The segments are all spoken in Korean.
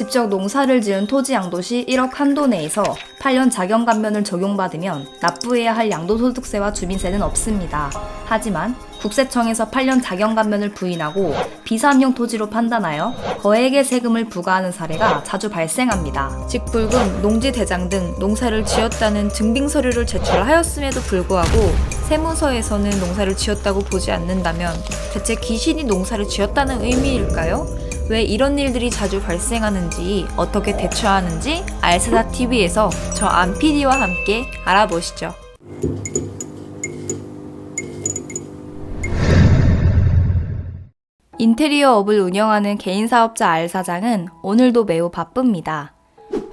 직접 농사를 지은 토지 양도시 1억 한도 내에서 8년 자경 감면을 적용받으면 납부해야 할 양도소득세와 주민세는 없습니다. 하지만 국세청에서 8년 자경 감면을 부인하고 비사업용 토지로 판단하여 거액의 세금을 부과하는 사례가 자주 발생합니다. 직불금, 농지대장 등 농사를 지었다는 증빙 서류를 제출하였음에도 불구하고 세무서에서는 농사를 지었다고 보지 않는다면 대체 귀신이 농사를 지었다는 의미일까요? 왜 이런 일들이 자주 발생하는지 어떻게 대처하는지 알사다 TV에서 저 안PD와 함께 알아보시죠. 인테리어 업을 운영하는 개인 사업자 알 사장은 오늘도 매우 바쁩니다.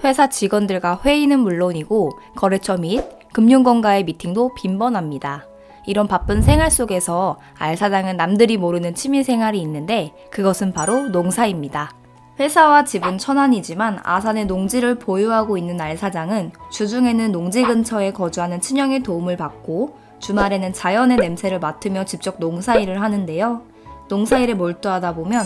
회사 직원들과 회의는 물론이고 거래처 및 금융권과의 미팅도 빈번합니다. 이런 바쁜 생활 속에서 알 사장은 남들이 모르는 취미 생활이 있는데 그것은 바로 농사입니다. 회사와 집은 천안이지만 아산에 농지를 보유하고 있는 알 사장은 주중에는 농지 근처에 거주하는 친형의 도움을 받고 주말에는 자연의 냄새를 맡으며 직접 농사일을 하는데요. 농사일에 몰두하다 보면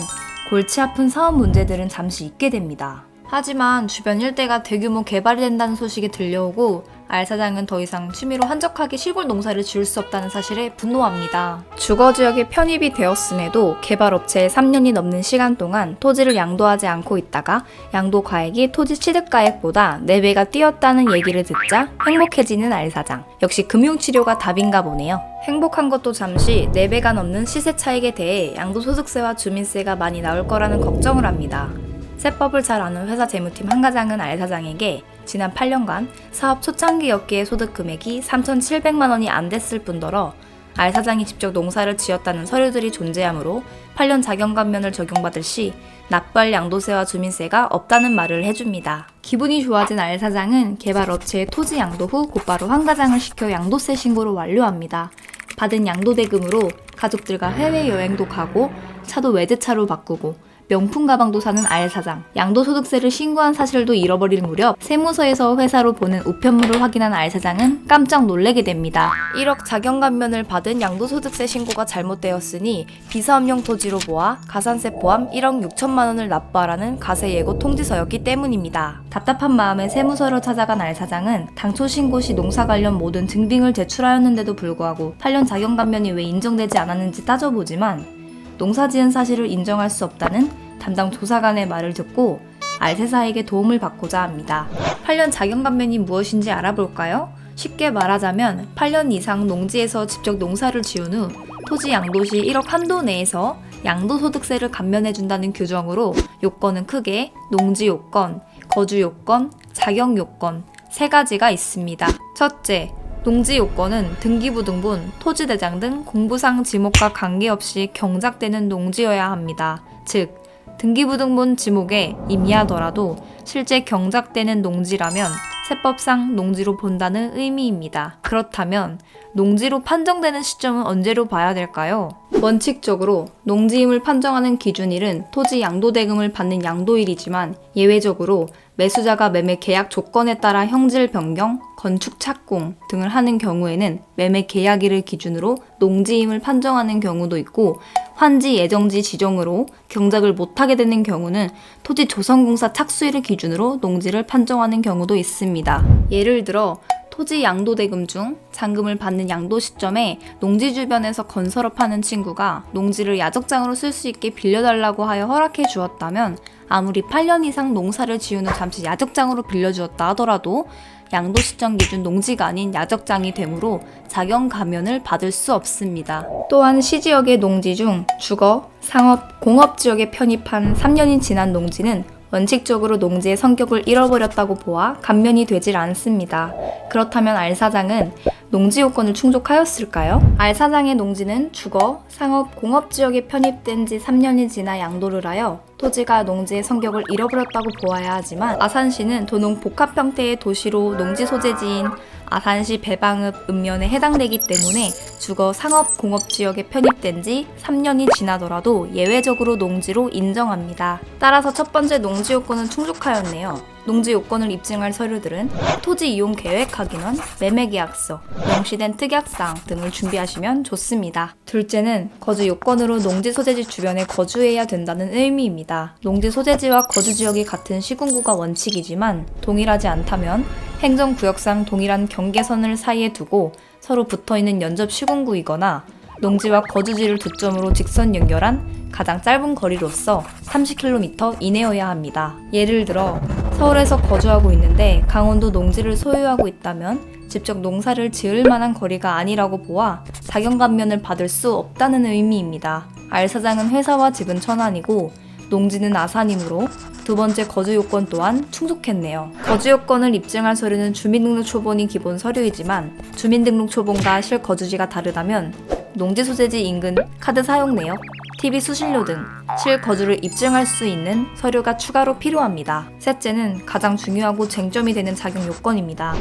골치 아픈 사업 문제들은 잠시 잊게 됩니다. 하지만 주변 일대가 대규모 개발이 된다는 소식이 들려오고 알 사장은 더 이상 취미로 한적하게 시골 농사를 지을 수 없다는 사실에 분노합니다. 주거 지역에 편입이 되었음에도 개발 업체에 3년이 넘는 시간 동안 토지를 양도하지 않고 있다가 양도 가액이 토지 취득 가액보다 4배가 뛰었다는 얘기를 듣자 행복해지는 알 사장. 역시 금융 치료가 답인가 보네요. 행복한 것도 잠시 4배가 넘는 시세 차익에 대해 양도소득세와 주민세가 많이 나올 거라는 걱정을 합니다. 세법을 잘 아는 회사 재무팀 한 과장은 알 사장에게 지난 8년간 사업 초창기였기에 소득 금액이 3,700만 원이 안 됐을 뿐더러 알 사장이 직접 농사를 지었다는 서류들이 존재하므로 8년 자경 감면을 적용받을 시 납부할 양도세와 주민세가 없다는 말을 해줍니다. 기분이 좋아진 알 사장은 개발 업체의 토지 양도 후 곧바로 한 가장을 시켜 양도세 신고를 완료합니다. 받은 양도 대금으로 가족들과 해외 여행도 가고 차도 외제차로 바꾸고 명품 가방도 사는 알 사장. 양도소득세를 신고한 사실도 잃어버릴 무렵 세무서에서 회사로 보낸 우편물을 확인한 알 사장은 깜짝 놀래게 됩니다. 1억 자경 감면을 받은 양도소득세 신고가 잘못되었으니 비사업용 토지로 모아 가산세 포함 1억 6천만 원을 납부하라는 가세 예고 통지서였기 때문입니다. 답답한 마음에 세무서를 찾아간 알 사장은 당초 신고 시 농사 관련 모든 증빙을 제출하였는데도 불구하고 8년 자경 감면이 왜 인정되지 않았는지 따져보지만 농사 지은 사실을 인정할 수 없다는 담당 조사관의 말을 듣고 알세사에게 도움을 받고자 합니다. 8년 자경감면이 무엇인지 알아볼까요? 쉽게 말하자면 8년 이상 농지에서 직접 농사를 지은 후 토지 양도시 1억 한도 내에서 양도소득세를 감면해준다는 규정으로 요건은 크게 농지 요건, 거주 요건, 자격 요건 세 가지가 있습니다. 첫째, 농지 요건은 등기부 등본, 토지 대장 등 공부상 지목과 관계없이 경작되는 농지여야 합니다. 즉, 등기부등본 지목에 임의하더라도 실제 경작되는 농지라면 세법상 농지로 본다는 의미입니다. 그렇다면 농지로 판정되는 시점은 언제로 봐야 될까요? 원칙적으로 농지임을 판정하는 기준일은 토지 양도대금을 받는 양도일이지만 예외적으로 매수자가 매매 계약 조건에 따라 형질 변경, 건축 착공 등을 하는 경우에는 매매 계약일을 기준으로 농지임을 판정하는 경우도 있고 환지 예정지 지정으로 경작을 못하게 되는 경우는 토지 조성공사 착수일을 기준으로 농지를 판정하는 경우도 있습니다. 예를 들어 토지 양도대금 중 잔금을 받는 양도 시점에 농지 주변에서 건설업하는 친구가 농지를 야적장으로 쓸 수 있게 빌려달라고 하여 허락해 주었다면 아무리 8년 이상 농사를 지은 후 잠시 야적장으로 빌려주었다 하더라도 양도 시점 기준 농지가 아닌 야적장이 되므로 자경 감면을 받을 수 없습니다. 또한 시 지역의 농지 중 주거, 상업, 공업 지역에 편입한 3년이 지난 농지는 원칙적으로 농지의 성격을 잃어버렸다고 보아 감면이 되질 않습니다. 그렇다면 알 사장은 농지 요건을 충족하였을까요? 알 사장의 농지는 주거, 상업, 공업 지역에 편입된 지 3년이 지나 양도를 하여 토지가 농지의 성격을 잃어버렸다고 보아야 하지만 아산시는 도농 복합 형태의 도시로 농지 소재지인 아산시 배방읍 읍면에 해당되기 때문에 주거 상업 공업 지역에 편입된 지 3년이 지나더라도 예외적으로 농지로 인정합니다. 따라서 첫 번째 농지 요건은 충족하였네요. 농지 요건을 입증할 서류들은 토지 이용 계획 확인원, 매매 계약서, 명시된 특약사항 등을 준비하시면 좋습니다. 둘째는 거주 요건으로 농지 소재지 주변에 거주해야 된다는 의미입니다. 있습니다. 농지 소재지와 거주 지역이 같은 시군구가 원칙이지만 동일하지 않다면 행정구역상 동일한 경계선을 사이에 두고 서로 붙어 있는 연접 시군구이거나 농지와 거주지를 두 점으로 직선 연결한 가장 짧은 거리로서 30km 이내여야 합니다. 예를 들어 서울에서 거주하고 있는데 강원도 농지를 소유하고 있다면 직접 농사를 지을 만한 거리가 아니라고 보아 자경감면을 받을 수 없다는 의미입니다. 알 사장은 회사와 집은 천안이고 농지는 아산이므로 두 번째 거주 요건 또한 충족했네요. 거주 요건을 입증할 서류는 주민등록 초본이 기본 서류이지만 주민등록 초본과 실거주지가 다르다면 농지 소재지 인근, 카드 사용 내역, TV 수신료 등 실거주를 입증할 수 있는 서류가 추가로 필요합니다. 셋째는 가장 중요하고 쟁점이 되는 자격 요건입니다.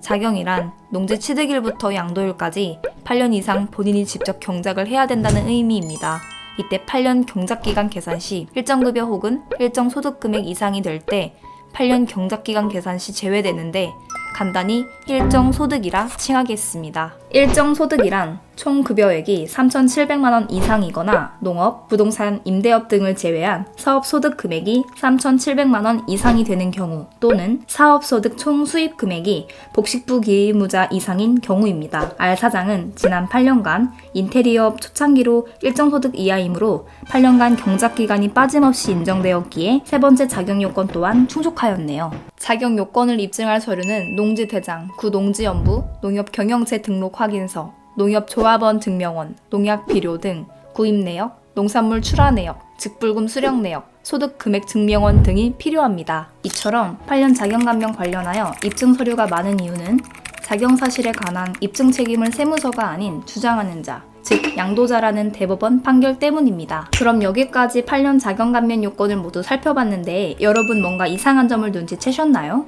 자경이란 농지 취득일부터 양도일까지 8년 이상 본인이 직접 경작을 해야 된다는 의미입니다. 이때 8년 경작기간 계산 시 일정 급여 혹은 일정 소득 금액 이상이 될 때 8년 경작기간 계산 시 제외되는데 간단히 일정 소득이라 칭하겠습니다. 일정 소득이란 총 급여액이 3,700만 원 이상이거나 농업, 부동산, 임대업 등을 제외한 사업 소득 금액이 3,700만 원 이상이 되는 경우 또는 사업 소득 총 수입 금액이 복식부 기의무자 이상인 경우입니다. 알 사장은 지난 8년간 인테리어업 초창기로 일정 소득 이하이므로 8년간 경작 기간이 빠짐없이 인정되었기에 세 번째 자격 요건 또한 충족하였네요. 자격 요건을 입증할 서류는 농지 대장, 구농지연부, 농협 경영체 등록 확인서, 농협조합원 증명원, 농약 비료 등 구입 내역, 농산물 출하 내역, 직불금 수령 내역, 소득 금액 증명원 등이 필요합니다. 이처럼 8년 자경감면 관련하여 입증 서류가 많은 이유는 자경 사실에 관한 입증 책임을 세무서가 아닌 주장하는 자, 즉 양도자라는 대법원 판결 때문입니다. 그럼 여기까지 8년 자경감면 요건을 모두 살펴봤는데 여러분 뭔가 이상한 점을 눈치채셨나요?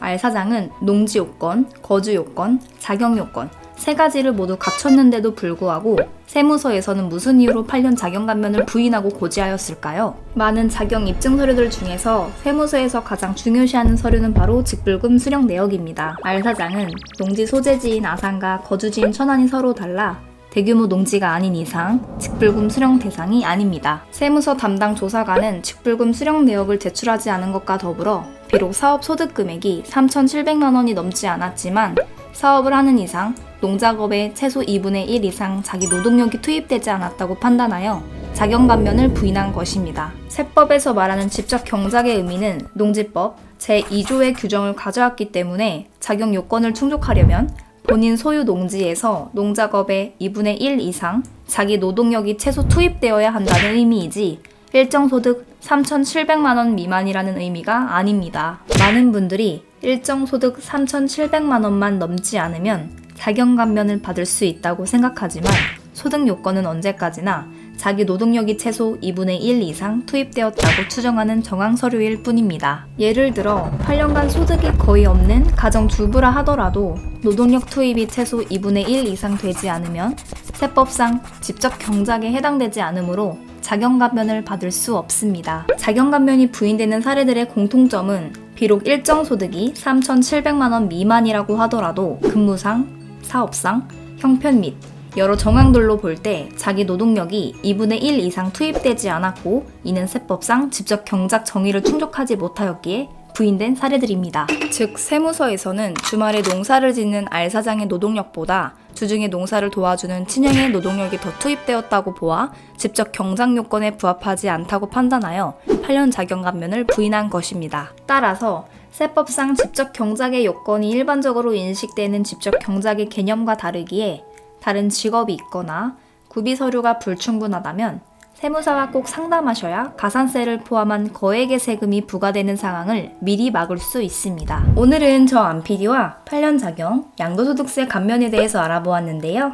알 사장은 농지 요건, 거주 요건, 자경 요건 세 가지를 모두 갖췄는데도 불구하고 세무서에서는 무슨 이유로 8년 자경 감면을 부인하고 고지하였을까요? 많은 자경 입증 서류들 중에서 세무서에서 가장 중요시하는 서류는 바로 직불금 수령 내역입니다. 알 사장은 농지 소재지인 아산과 거주지인 천안이 서로 달라 대규모 농지가 아닌 이상 직불금 수령 대상이 아닙니다. 세무서 담당 조사관은 직불금 수령 내역을 제출하지 않은 것과 더불어 비록 사업 소득 금액이 3,700만 원이 넘지 않았지만 사업을 하는 이상 농작업의 최소 2분의 1 이상 자기 노동력이 투입되지 않았다고 판단하여 자경 감면을 부인한 것입니다. 세법에서 말하는 직접 경작의 의미는 농지법 제2조의 규정을 가져왔기 때문에 자격 요건을 충족하려면 본인 소유 농지에서 농작업의 2분의 1 이상 자기 노동력이 최소 투입되어야 한다는 의미이지 일정 소득 3,700만 원 미만이라는 의미가 아닙니다. 많은 분들이 일정 소득 3,700만 원만 넘지 않으면 자경 감면을 받을 수 있다고 생각하지만 소득 요건은 언제까지나 자기 노동력이 최소 2분의 1 이상 투입되었다고 추정하는 정황 서류일 뿐입니다. 예를 들어 8년간 소득이 거의 없는 가정 주부라 하더라도 노동력 투입이 최소 2분의 1 이상 되지 않으면 세법상 직접 경작에 해당되지 않으므로 자경감면을 받을 수 없습니다. 자경감면이 부인되는 사례들의 공통점은 비록 일정 소득이 3,700만 원 미만이라고 하더라도 근무상, 사업상, 형편 및 여러 정황들로 볼 때 자기 노동력이 2분의 1 이상 투입되지 않았고 이는 세법상 직접 경작 정의를 충족하지 못하였기에 부인된 사례들입니다. 즉 세무서에서는 주말에 농사를 짓는 알 사장의 노동력보다 주중에 농사를 도와주는 친형의 노동력이 더 투입되었다고 보아 직접 경작 요건에 부합하지 않다고 판단하여 8년 자경 감면을 부인한 것입니다. 따라서 세법상 직접 경작의 요건이 일반적으로 인식되는 직접 경작의 개념과 다르기에 다른 직업이 있거나 구비 서류가 불충분하다면 세무사와 꼭 상담하셔야 가산세를 포함한 거액의 세금이 부과되는 상황을 미리 막을 수 있습니다. 오늘은 저 안PD와 8년 자경, 양도소득세 감면에 대해서 알아보았는데요.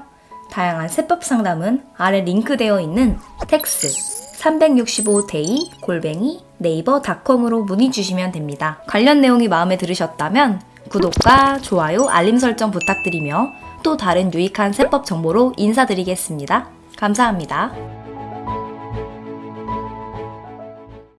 다양한 세법 상담은 아래 링크되어 있는 텍스 365데이 골뱅이 네이버닷컴으로 문의 주시면 됩니다. 관련 내용이 마음에 들으셨다면 구독과 좋아요, 알림 설정 부탁드리며 또 다른 유익한 세법 정보로 인사드리겠습니다. 감사합니다.